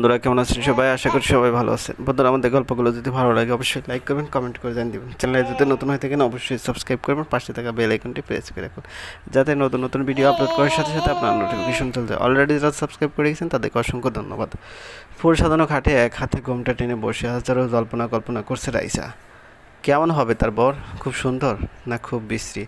বন্ধুরা, কেমন আছেন সবাই? আশা করি সবাই ভালো আছেন। বন্ধুরা, আমাদের গল্পগুলো যদি ভালো লাগে, অবশ্যই লাইক করবেন কমেন্ট করে জানিয়ে দেবেন। চ্যানেলে যদি নতুন হয়ে থাকেন, অবশ্যই সাবস্ক্রাইব করবেন। পাশে থাকা বেল আইকনটি প্রেস করে রাখুন। যাতে নতুন নতুন ভিডিও আপলোড করার সাথে সাথে আপনার নোটিফিকেশন চলতে অলরেডি যারা সাবস্ক্রাইব করে গেছেন, তাদেরকে অসংখ্য ধন্যবাদ। ফুল সাধারণ খাটে এক হাতে ঘুমটা টেনে বসে হাজারো জল্পনা কল্পনা করছে রাইসা। কেমন হবে তার বর? খুব সুন্দর না খুব বিশ্রী?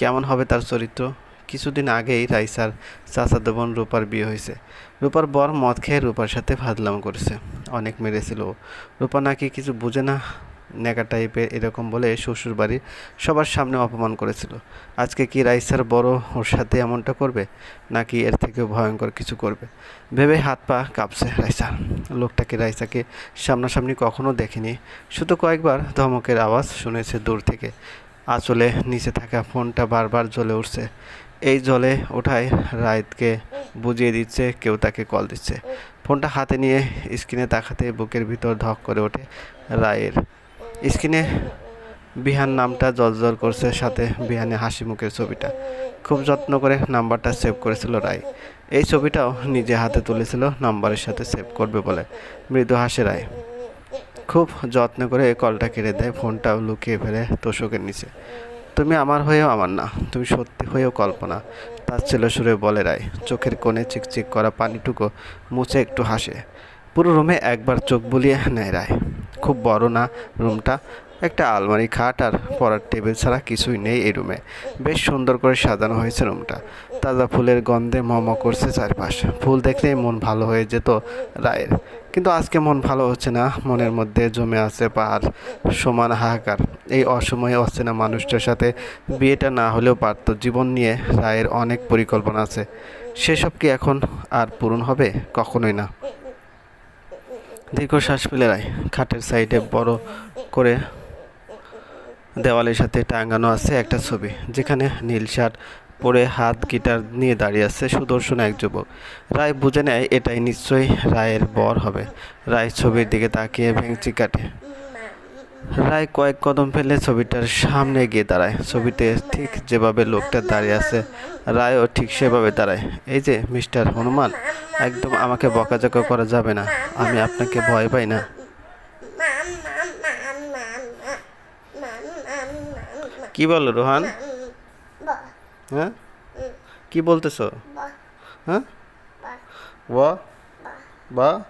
কেমন হবে তার চরিত্র? কিছুদিন আগেই রাইসার চাচাতো বোন রূপার বিয়ে হয়েছে। রূপার বর মদ খেয়ে রূপার সাথে ফাজলাম করেছে। অনেক মেরেছিল। রূপা নাকি কিছু বুঝে না নেকা টাইপের এরকম বলে শ্বশুর বাড়ির সবার সামনে অপমান করেছিল। আজকে কি রাইসার বড় ওর সাথে এমনটা করবে, নাকি এর থেকেও ভয়ঙ্কর কিছু করবে? ভেবে হাত পা কাঁপছে রাইসা লোকটাকে রাইসাকে সামনাসামনি কখনো দেখেনি। শুধু কয়েকবার ধমকের আওয়াজ শুনেছে দূর থেকে। আঁচলে নিচে থাকা ফোনটা বারবার জ্বলে উঠছে। এই জলে ওঠায় রায়তকে বুঝিয়ে দিচ্ছে, কেউ তাকে কল দিচ্ছে। ফোনটা হাতে নিয়ে স্ক্রিনে তাকাতে বুকের ভিতর ধক করে ওঠে রায়ের। স্ক্রিনে বিহান নামটা জলজল করছে, সাথে বিহানে হাসি মুখের ছবিটা। খুব যত্ন করে নাম্বারটা সেভ করেছিল রায়। এই ছবিটাও নিজে হাতে তুলেছিল, নাম্বারের সাথে সেভ করবে বলে মৃদু হাসে রায়। খুব যত্ন করে কলটা কেড়ে দেয়, ফোনটাও লুকিয়ে ফেলে তোষকের নিচে। তুমি আমার হয়েও আমার না, তুমি সত্যি হয়েও কল্পনা। তার ছেলে সুরে বলে রায়, চোখের কোণে চিকচিক করা পানিটুকু মুছে একটু হাসে। পুরো রুমে একবার চোখ বুলিয়ে নেয় রায়। খুব বড় না রুমটা, একটা আলমারি খাট আর পড়ার টেবিল ছাড়া কিছুই নেই এই রুমে। বেশ সুন্দর করে সাজানো হয়েছে রুমটা। তাজা ফুলের গন্ধে মম করছে চারপাশ। ফুল দেখলেই মন ভালো হয়ে যেত রায়ের। কিন্তু আজকে মন ভালো হচ্ছে না। মনের মধ্যে জমে আছে পাহাড়, সমান হাহাকার। এই অসময়ে অচেনা মানুষটার সাথে বিয়েটা না হলেও পারত জীবন নিয়ে রায়ের অনেক পরিকল্পনা আছে। সেসব কি এখন আর পূরণ হবে? কখনোই না। দীর্ঘ শ্বাস ফেলে রায়, খাটের সাইডে বড় করে দেওয়ালের সাথে টাঙানো আছে একটা ছবি, যেখানে নীল শার্ট পরে হাত গিটার নিয়ে দাঁড়িয়ে আছে সুদর্শন এক যুবক। রায় বুঝে নেয়, এটাই নিশ্চয়ই রায়ের বর হবে। রায় ছবির দিকে তাকিয়ে ভেঙচি কাটে। রায় কয়েক কদম ফেলে ছবিটার সামনে গিয়ে দাঁড়ায়। ছবিতে ঠিক যেভাবে লোকটা দাঁড়িয়ে আছে, রায়ও ঠিক সেভাবে দাঁড়ায়। এই যে, মিস্টার হনুমান, একদম আমাকে বকাঝকা করা যাবে না। আমি আপনাকে ভয় পাই না। কি বলো রোহান? হ্যাঁ? কি বলতেছো? হ্যাঁ? ওয়া বা।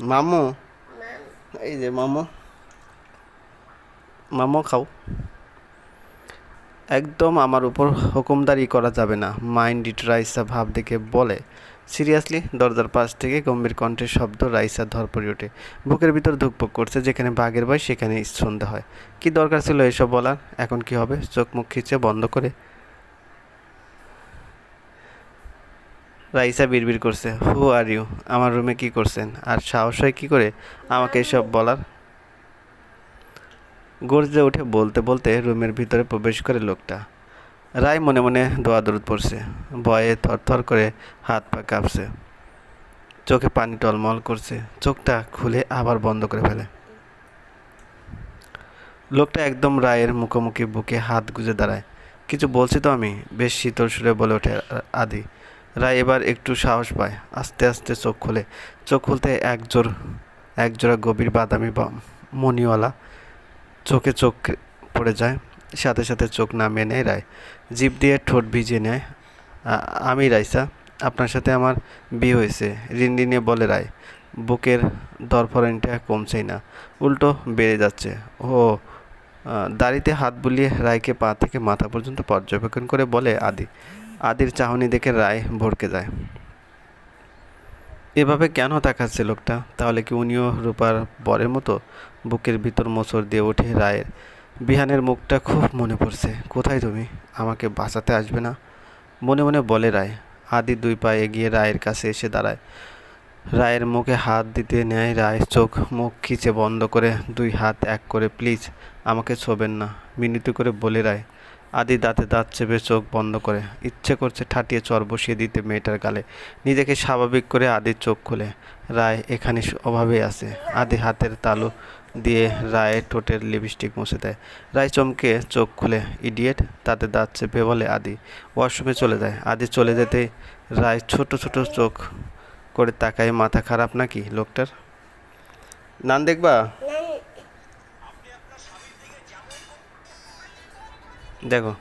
মামু? এই যে মামু। মামু খাও। একদম আমার উপর হুকুমদারি করা যাবে না। মাইন্ড ইট রাইসা ভাব দেখে বলে। সিরিয়াসলি দরজার পাশ থেকে গম্ভীর কণ্ঠের শব্দ রাইসা ধরপড়ে ওঠে। বুকের ভিতর ধুকপুক করছে, যেখানে বাঘের ভয়, সেখানে সন্ধে হয়। কি দরকার ছিল এসব বলার? এখন কি হবে? চোখ মুখ খিচে বন্ধ করে। রাইসা বিড়বিড় করছে, হু, আর ইউ? আমার রুমে কি করছেন? আর সাহস হয় কী করে আমাকে এসব বলার? গর্জে উঠে বলতে বলতে রুমের ভিতরে প্রবেশ করে লোকটা। রায় মনে মনে দোয়া দরুদ পড়ছে। ভয়ে থরথর করে হাত পা কাঁপছে। চোখে পানি টলমল করছে। চোখটা খুলে আবার বন্ধ করে ফেলে। লোকটা একদম রায়ের মুখোমুখি বুকে হাত গুজে দাঁড়ায়। কিছু বলছি তো আমি? বেশ শীতল সুরে বলে ওঠে আদি। রায় এবার একটু সাহস পায়। আস্তে আস্তে চোখ খুলে। চোখ খুলতে একজোর একজোড়া গভীর বাদামি বা মণিওয়ালা চোখে চোখ পড়ে যায়। সাথে সাথে চোখ নামিয়ে নেয়, রায়। জিভ দিয়ে ঠোঁট ভিজিয়ে নেয়। আমি রাইসা, আপনার সাথে আমার বিয়ে হয়েছে। রিন্ডি নিয়ে বলে রায়, বুকের দরফরেনটা কমছেই না, উল্টো বেড়ে যাচ্ছে। ও দাড়িতে হাত বুলিয়ে রায়কে পা থেকে মাথা পর্যন্ত পর্যবেক্ষণ করে বলে আদি। আদির চাহনি দেখে রায় ভড়কে যায়। এভাবে কেন তাকাচ্ছে লোকটা? তাহলে কি উনিও রূপার বরের মতো? বুকের ভিতর মোচড় দিয়ে ওঠে রায়ের বিহানের মুখটা খুব মনে পড়ছে। কোথায় তুমি? আমাকে বাঁচাতে আসবে না? মনে মনে বলে রায়। আদি দুই পা এগিয়ে রায়ের কাছে এসে দাঁড়ায়। রায়ের মুখে হাত দিতে নেয় রায়। চোখ মুখ খিচে বন্ধ করে দুই হাত এক করে, প্লিজ, আমাকে ছোবেন না। মিনতি করে বলে রায়। আদি দাঁতে দাঁত চেপে চোখ বন্ধ করে। ইচ্ছে করছে ঠাটিয়ে চর বসিয়ে দিতে মেয়েটার গালে। নিজেকে স্বাভাবিক করে আদির চোখ খুলে। রায় এখানে অভাবে আছে। আদি হাতের তালু দিয়ে রায় ঠোঁটের লিপস্টিক মুছে দেয়। রায় চমকে চোখ খুলে ইডিয়েট তাতে দাঁত চেপে বলে আদি ওয়াশরুমে চলে যায়। আদি চলে যেতে রায় ছোট ছোট চোখ করে তাকায় মাথা খারাপ নাকি লোকটার? নান দেখবা? দেখো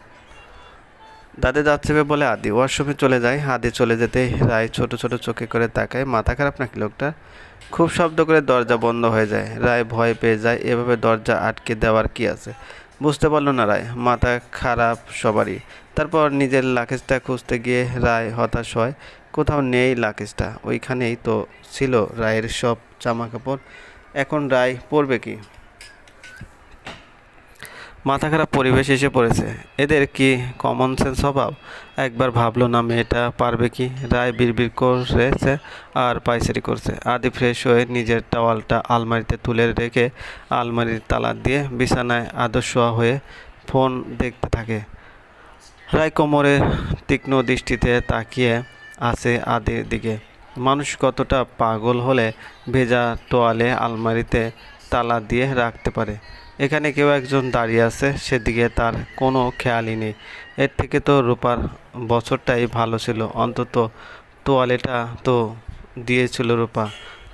দাদে যাচ্ছে বলে আদি ওয়াশরুমে চলে যায়। আদি চলে যেতে রায় ছোট ছোট চোখে করে তাকায়। মাথা খারাপ নাকি লোকটা? খুব শব্দ করে দরজা বন্ধ হয়ে যায়। রায় ভয় পেয়ে যায়, এভাবে দরজা আটকে দেওয়ার কি আছে? বুঝতে পারল না রায়, মাথা খারাপ সবারই। তারপর নিজের লাকেজটা খুঁজতে গিয়ে রায় হতাশ হয়, কোথাও নেই লাকেজটা, ওইখানেই তো ছিল রায়ের সব জামা কাপড় এখন রায় পরবে কি? মাথা খারাপ পরিবেশ এসে পড়েছে। এদের কি কমন সেন্স অভাব? একবার ভাবলো, না, মেয়েটা পারবে কি? রায় বিড়বিড় করেছে আর পাইচারি করছে। আদি ফ্রেশ হয়ে নিজের টাওয়ালটা আলমারিতে তুলে রেখে আলমারির তালা দিয়ে বিছানায় আদর্শ হয়ে ফোন দেখতে থাকে। রায় কোমরে তীক্ষ্ণ দৃষ্টিতে তাকিয়ে আছে আদির দিকে। মানুষ কতটা পাগল হলে ভেজা তোয়ালে আলমারিতে তালা দিয়ে রাখতে পারে? এখানে কেউ একজন দাঁড়িয়ে আছে, সেদিকে তার কোনো খেয়ালই নেই। এর থেকে তো রূপার বছরটাই ভালো ছিল। অন্তত তোয়ালেটা তো দিয়েছিল রূপা।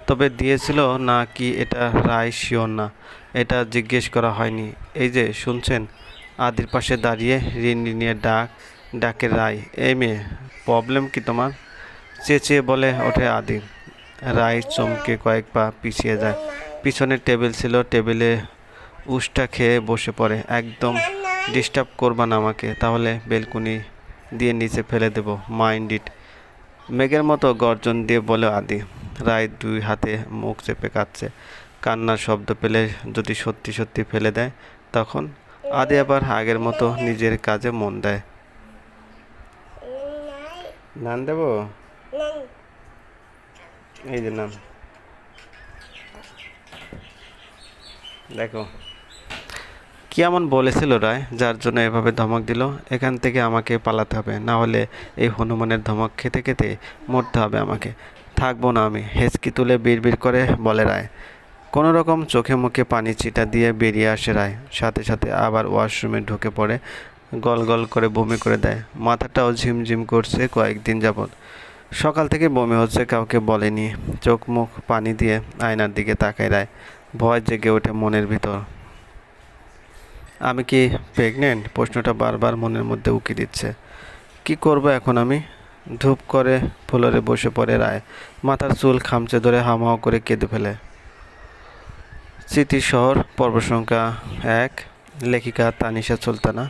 তবে দিয়েছিল না কি এটা রায় শিওর না। এটা জিজ্ঞেস করা হয়নি। এই যে, শুনছেন? আদির পাশে দাঁড়িয়ে রিনি নিয়ে ডাক ডাকে রায়। এই মেয়ে, প্রবলেম কি তোমার? চেঁচিয়ে বলে ওঠে আদি রায় চমকে কয়েক পা পিছিয়ে যায়। পিছনে টেবিল ছিল, টেবিলে উষ্টা খেয়ে বসে পড়ে। একদম ডিস্টার্ব করবা না আমাকে, তাহলে বেলকুনি দিয়ে নিচে ফেলে দেবো। মাইন্ড ইট মেঘের মতো গর্জন দিয়ে বলে আদি। রায় দুই হাতে মুখ চেপে কাঁদছে। কান্নার শব্দ পেলে যদি সত্যি সত্যি ফেলে দেয়, তখন আদি আবার আগের মতো নিজের কাজে মন দেয়। নান দেব? এই যে নাম দেখো। কি এমন বলেছিল রায়, যার জন্য এভাবে ধমক দিল? এখান থেকে আমাকে পালাতে হবে, না হলে এই হনুমানের ধমক খেতে খেতে মরতে হবে আমাকে। থাকব না আমি, হেঁচকি তুলে বিড়বিড় করে বলে রায়। কোনো রকম চোখে মুখে পানি ছিটা দিয়ে বেরিয়ে আসে রায়। সাথে সাথে আবার ওয়াশরুমে ঢুকে পড়ে, গল গল করে বমি করে দেয়। মাথাটাও ঝিমঝিম করছে কয়েকদিন যাবৎ। সকাল থেকে বমি হচ্ছে, কাউকে বলেনি। চোখ মুখ পানি দিয়ে আয়নার দিকে তাকায় রায়। ভয় জেগে ওঠে মনের ভিতর। আমি কি প্রেগনেন্ট প্রশ্নটা বারবার মনের মধ্যে উকি দিচ্ছে। কি করব এখন আমি? ধূপ করে ফ্লোরে বসে পড়ে রায়। মাথার চুল খামচে ধরে হামাও করে কেঁদে ফেলে। স্মৃতি শহর, পর্ব সংখ্যা এক। লেখিকা তানিশা সুলতানা।